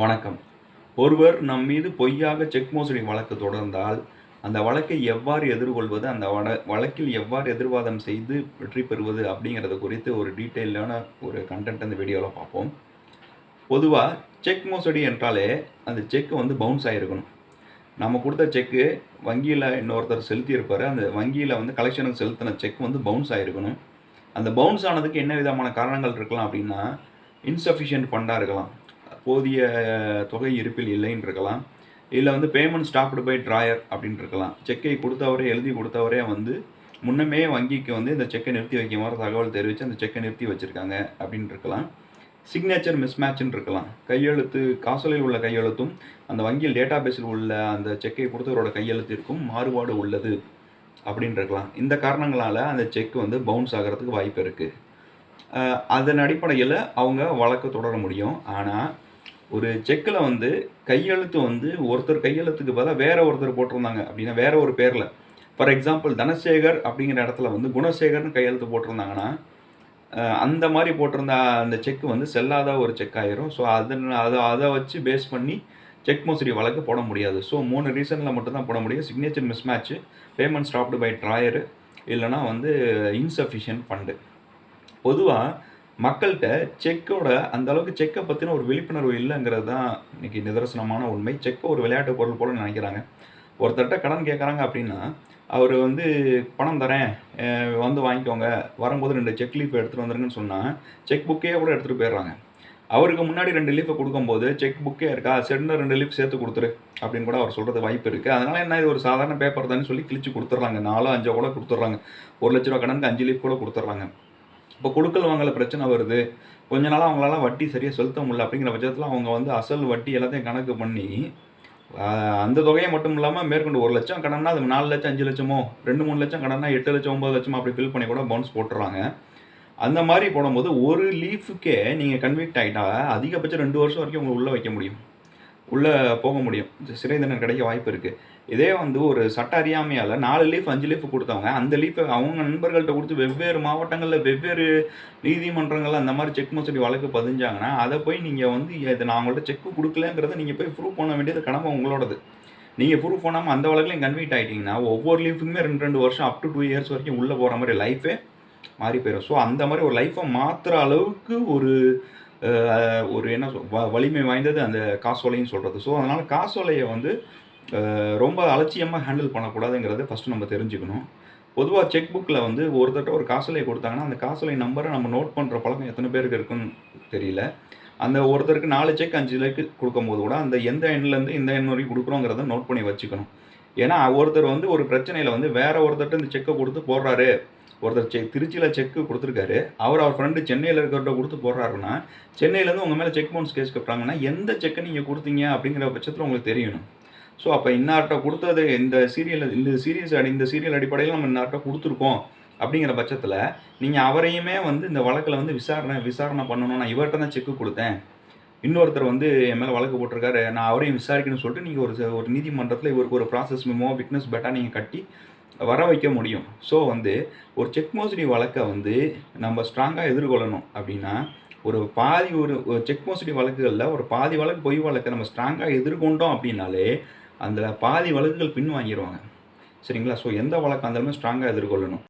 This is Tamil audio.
வணக்கம். ஒருவர் நம் மீது பொய்யாக செக் மோசடி வழக்கு தொடர்ந்தால் அந்த வழக்கை எவ்வாறு எதிர்கொள்வது அந்த வட வழக்கில் எவ்வாறு எதிர்வாதம் செய்து வெற்றி பெறுவது அப்படிங்கிறது குறித்து ஒரு டீட்டெயிலான ஒரு கண்டென்ட் அந்த வீடியோவில் பார்ப்போம். பொதுவாக செக் மோசடி என்றாலே அந்த செக் வந்து பவுன்ஸ் ஆகிருக்கணும் நம்ம கொடுத்த செக்கு வங்கியில் இன்னொருத்தர் செலுத்தியிருப்பார். அந்த வங்கியில் வந்து கலெக்ஷனுக்கு செலுத்தின செக் வந்து பவுன்ஸ் ஆகிருக்கணும் அந்த பவுன்ஸ் ஆனதுக்கு என்ன விதமான காரணங்கள் இருக்கலாம் அப்படின்னா இன்சஃபிஷியன்ட் ஃபண்டாக இருக்கலாம். போதிய தொகை இருப்பில் இல்லைன்னு இருக்கலாம் இல்லை வந்து பேமெண்ட் ஸ்டாப்டு பை ட்ராயர் அப்படின்னு இருக்கலாம் செக்கை கொடுத்தவரே எழுதி கொடுத்தவரே வந்து முன்னமே வங்கிக்கு வந்து இந்த செக்கை நிறுத்தி வைக்குமாறு தகவல் தெரிவித்து அந்த செக்கை நிறுத்தி வச்சுருக்காங்க அப்படின்னு இருக்கலாம் சிக்னேச்சர் மிஸ்மேட்ச்னு இருக்கலாம் கையெழுத்து காசலில் உள்ள கையெழுத்தும் அந்த வங்கியில் டேட்டா பேஸில் உள்ள அந்த செக்கை கொடுத்தவரோட கையெழுத்திற்கும் மாறுபாடு உள்ளது அப்படின்னு இருக்கலாம் இந்த காரணங்களால் அந்த செக் வந்து பவுன்ஸ் ஆகிறதுக்கு வாய்ப்பு இருக்குது அதன் அடிப்படையில் அவங்க வழக்கு தொடர முடியும். ஆனால் ஒரு செக்கில் வந்து கையெழுத்து வந்து ஒருத்தர் கையெழுத்துக்கு பதிலாக வேற ஒருத்தர் போட்டிருந்தாங்க அப்படின்னா வேற ஒரு பேரில். ஃபார் எக்ஸாம்பிள் தனசேகர் அப்படிங்கிற இடத்துல வந்து குணசேகர்னு கையெழுத்து போட்டிருந்தாங்கன்னா அந்த மாதிரி போட்டிருந்த அந்த செக் வந்து செல்லாத ஒரு செக் ஆயிரும். ஸோ அதன் அதை அதை வச்சு பேஸ் பண்ணி செக் மோசடி வழக்கு போட முடியாது. ஸோ மூணு ரீசனில் மட்டும்தான் போட முடியும். Signature miss match payment stopped by drawer இல்லைனா வந்து இன்சஃபிஷியன்ட் ஃபண்டு பொதுவாக மக்கள்கிட்ட செக்கோட அந்த அளவுக்கு செக்கை பற்றின ஒரு விழிப்புணர்வு இல்லைங்கிறது தான் இன்றைக்கி நிதர்சனமான உண்மை. செக்கை ஒரு விளையாட்டு பொருள் போல நினைக்கிறாங்க. ஒருத்தர்கிட்ட கடன் கேட்குறாங்க அப்படின்னா அவர் வந்து பணம் தரேன் வந்து வாங்கிக்கோங்க. வரும்போது ரெண்டு செக் லீஃப் எடுத்துகிட்டு வந்துருங்கன்னு சொன்னால் செக் புக்கே கூட எடுத்துகிட்டு போயிடுறாங்க. அவருக்கு முன்னாடி ரெண்டு லீஃபை கொடுக்கும்போது செக் புக்கே இருக்கா? சென்டர் ரெண்டு லீஃப் சேர்த்து கொடுத்துரு அப்படின்னு கூட அவர் சொல்கிறது வாய்ப்பு இருக்குது அதனால் என்ன இது ஒரு சாதாரண பேப்பர் தானே சொல்லி கிழிச்சு கொடுத்துட்றாங்க நாலோ அஞ்சோ கூட கொடுத்துட்றாங்க ஒரு லட்ச ரூபா கடனுக்கு அஞ்சு லீஃப் கூட கொடுத்துட்றாங்க இப்போ கொடுக்கல் வாங்கல பிரச்சனை வருது. கொஞ்ச நாளாக அவங்களால வட்டி சரியாக செலுத்த முடியல அப்படிங்கிற பட்சத்தில் அவங்க வந்து அசல் வட்டி எல்லாத்தையும் கணக்கு பண்ணி அந்த தொகையை மட்டும் இல்லாமல் மேற்கொண்டு ஒரு லட்சம் கடன்னா அது நாலு லட்சம் அஞ்சு லட்சமோ ரெண்டு மூணு லட்சம் கடன்னா எட்டு லட்சம் ஒம்பது லட்சமோ அப்படி ஃபில் பண்ணி கூட பவுன்ஸ் போட்டுறாங்க. அந்த மாதிரி போடும்போது ஒரு லீஃபுக்கே நீங்கள் கன்விக்ட் ஆகிட்டா அதிகபட்சம் ரெண்டு வருஷம் வரைக்கும் உங்களை உள்ளே வைக்க முடியும். உள்ளே போக முடியும். சிறை தண்டனை கிடைக்க வாய்ப்பு இருக்குது இதே வந்து ஒரு சட்ட அறியாமையால் நாலு லீஃப் அஞ்சு லீஃப் கொடுத்தவங்க அந்த லீஃபை அவங்க நண்பர்கள்ட்ட கொடுத்து வெவ்வேறு மாவட்டங்களில் வெவ்வேறு நீதிமன்றங்கள் அந்த மாதிரி செக் மோசடி வழக்கு பதிஞ்சாங்கன்னா அதை போய் நீங்கள் வந்து இதை நான் அவங்கள்ட்ட செக் கொடுக்கலங்கிறத நீங்கள் போய் ப்ரூவ் பண்ண வேண்டியது கடமை உங்களோடது. நீங்கள் ப்ரூவ் பண்ணாமல் அந்த வழக்குலையும் கன்வீட் ஆகிட்டிங்கன்னா ஒவ்வொரு லீஃபுக்குமே ரெண்டு ரெண்டு வருஷம் அப் டு டூ இயர்ஸ் வரைக்கும் உள்ளே போகிற மாதிரி லைஃபே மாறி போயிடும் ஸோ அந்த மாதிரி ஒரு லைஃப்பை மாற்றுற அளவுக்கு ஒரு ஒரு என்ன சொல் வலிமை வாய்ந்தது அந்த காசோலைன்னு சொல்கிறது ஸோ அதனால் காசோலையை வந்து ரொம்ப அலட்சியமாக ஹேண்டில் பண்ணக்கூடாதுங்கிறத ஃபஸ்ட்டு நம்ம தெரிஞ்சுக்கணும். பொதுவாக செக் புக்கில் வந்து ஒருத்தட்ட ஒரு காசோலையை கொடுத்தாங்கன்னா அந்த காசோலை நம்பரை நம்ம நோட் பண்ணுற பழக்கம் எத்தனை பேருக்கு இருக்குன்னு தெரியல. அந்த ஒருத்தருக்கு நாலு செக் அஞ்சு லேக்கு கொடுக்கும்போது கூட அந்த எந்த எண்ணிலேருந்து இந்த எண் வரைக்கும் கொடுக்குறோங்கிறத நோட் பண்ணி வச்சுக்கணும். ஏன்னா ஒருத்தர் வந்து ஒரு பிரச்சனையில் வந்து வேற ஒருத்தர்கிட்ட இந்த செக்கை கொடுத்து போடுறாரு. ஒருத்தர் செக் திருச்சியில் செக்கு கொடுத்துருக்காரு. அவர் அவர் ஃப்ரெண்டு சென்னையில் இருக்கிறத கொடுத்து போடுறாருன்னா சென்னையிலேருந்து உங்கள் மேலே செக் பவுன்ஸ் கேஸ் கட்டுறாங்கன்னா எந்த செக்கை நீங்கள் கொடுத்தீங்க அப்படிங்கிற பட்சத்தில் உங்களுக்கு தெரியணும். ஸோ அப்போ இன்னார்கிட்ட கொடுத்தது இந்த சீரியல் இந்த சீரியஸ் அடி இந்த சீரியல் அடிப்படையில் நம்ம இன்னார்கிட்ட கொடுத்துருக்கோம் அப்படிங்கிற பட்சத்தில் நீங்கள் அவரையுமே வந்து இந்த வழக்கில் வந்து விசாரணை விசாரணை பண்ணணும் நான் இவர்கிட்ட தான் செக்கு கொடுத்தேன். இன்னொருத்தர் வந்து என் மேலே வழக்கு போட்டிருக்காரு நான் அவரையும் விசாரிக்கணும்னு சொல்லிட்டு நீங்கள் ஒரு ஒரு நீதிமன்றத்தில் இவருக்கு ஒரு ப்ராசஸ் மெமோ விட்னஸ் பெட்டா நீங்கள் கட்டி வர வைக்க முடியும். ஸோ வந்து ஒரு செக் மோசடி வழக்கை வந்து நம்ம ஸ்ட்ராங்காக எதிர்கொள்ளணும் அப்படின்னா ஒரு பாதி ஒரு செக் மோசடி வழக்குகளில் ஒரு பாதி வழக்கு பொய் வழக்கை நம்ம ஸ்ட்ராங்காக எதிர்கொண்டோம் அப்படின்னாலே அந்த பாதி வழக்குகள் பின் வாங்கிடுவாங்க சரிங்களா? ஸோ எந்த வழக்காக இருந்தாலுமே ஸ்ட்ராங்காக எதிர்கொள்ளணும்.